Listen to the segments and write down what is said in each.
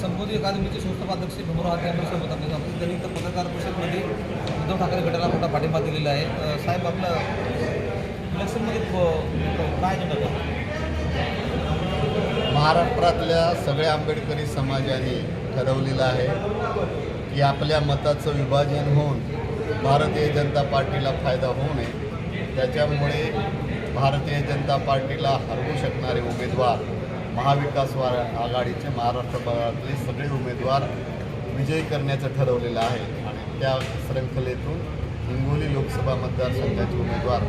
संबोधी अकादमीचे संस्थापाध्यक्ष भीमराव हाते सोबत आपले आपण त्यांनी तर पत्रकार परिषदेमध्ये उद्धव ठाकरे गटाला मोठा पाठिंबा दिलेला आहे. साहेब आपलं इलेक्शनमध्ये काय महाराष्ट्रातल्या सगळ्या आंबेडकरी समाजाने ठरवलेलं आहे की आपल्या मताचं विभाजन होऊन भारतीय जनता पार्टीला फायदा होऊ नये. त्याच्यामुळे भारतीय जनता पार्टीला हरवू शकणारे उमेदवार महाविकास आघाडीचे महाराष्ट्रभरातले सगळे उमेदवार विजयी करण्याचं ठरवलेलं आहे. आणि त्या शृंखलेतून हिंगोली लोकसभा मतदारसंघाचे उमेदवार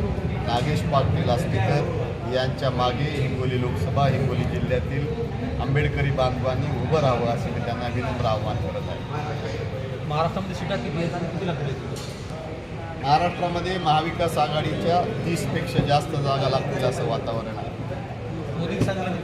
नागेश पाटील आस्तीकर यांच्या मागे हिंगोली लोकसभा हिंगोली जिल्ह्यातील आंबेडकरी बांधवांनी उभं राहावं असे मी त्यांना विनम्र आव्हान करत आहे. महाराष्ट्रामध्ये सीटा किती महाराष्ट्रामध्ये महाविकास आघाडीच्या तीसपेक्षा जास्त जागा लागतील असं वातावरण आहे.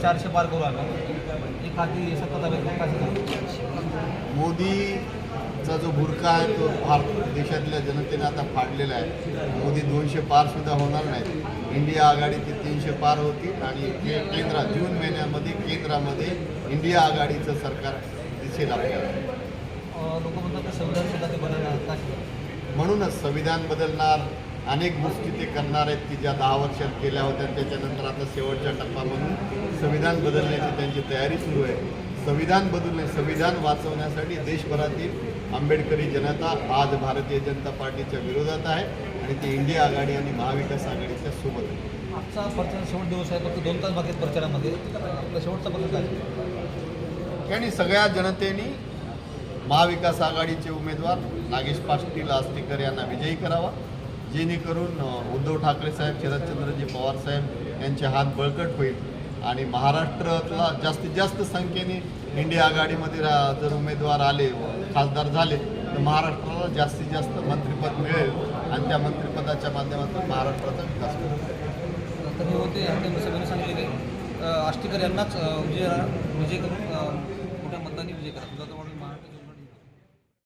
चारशे पार करू आम्ही एक हाती सत्ता सांगाल? मोदीचा जो बुरका आहे तो भारत देशातल्या जनतेने आता फाडलेला आहे मोदी दोनशे पार सुद्धा होणार नाही इंडिया आघाडीची तीनशे पार होती आणि के केंद्रात जून महिन्यामध्ये केंद्रामध्ये इंडिया आघाडीचं सरकार दिसेल आपल्याला लोक म्हणतात संविधान सुद्धा ते बनवणार सांगाल? म्हणूनच संविधान बदलणार अनेक गोष्टी ते करणार आहेत की ज्या दहा वर्षात केल्या होत्या त्याच्यानंतर आता शेवटचा टप्पा म्हणून संविधान बदलण्याची त्यांची तयारी सुरू आहे. संविधान बदलणे संविधान वाचवण्यासाठी देशभरातील आंबेडकरी जनता आज भारतीय जनता पार्टीच्या विरोधात आहे आणि ती इंडिया आघाडी आणि महाविकास आघाडीच्या सोबत आहे आजचा प्रचार शेवट दिवस आहे फक्त दोन तास बाकी प्रचारामध्ये. आपला शेवटचा प्रचार काय? आणि सगळ्या जनतेने महाविकास आघाडीचे उमेदवार नागेश पाटील आस्तीकर यांना विजयी करावा. जेणेकरून उद्धव ठाकरे साहेब शरदचंद्रजी पवार साहेब यांचे हात बळकट होईल आणि महाराष्ट्रातला जास्तीत जास्त संख्येने इंडिया आघाडीमध्ये रा- जर उमेदवार आले खासदार झाले तर महाराष्ट्राला जास्तीत जास्त मंत्रिपद मिळेल आणि त्या मंत्रिपदाच्या माध्यमातून महाराष्ट्राचा विकास होईल. होते सांगितले आष्टीकर यांनाच विजय विजय करून मोठ्या मतांनी विजय करा.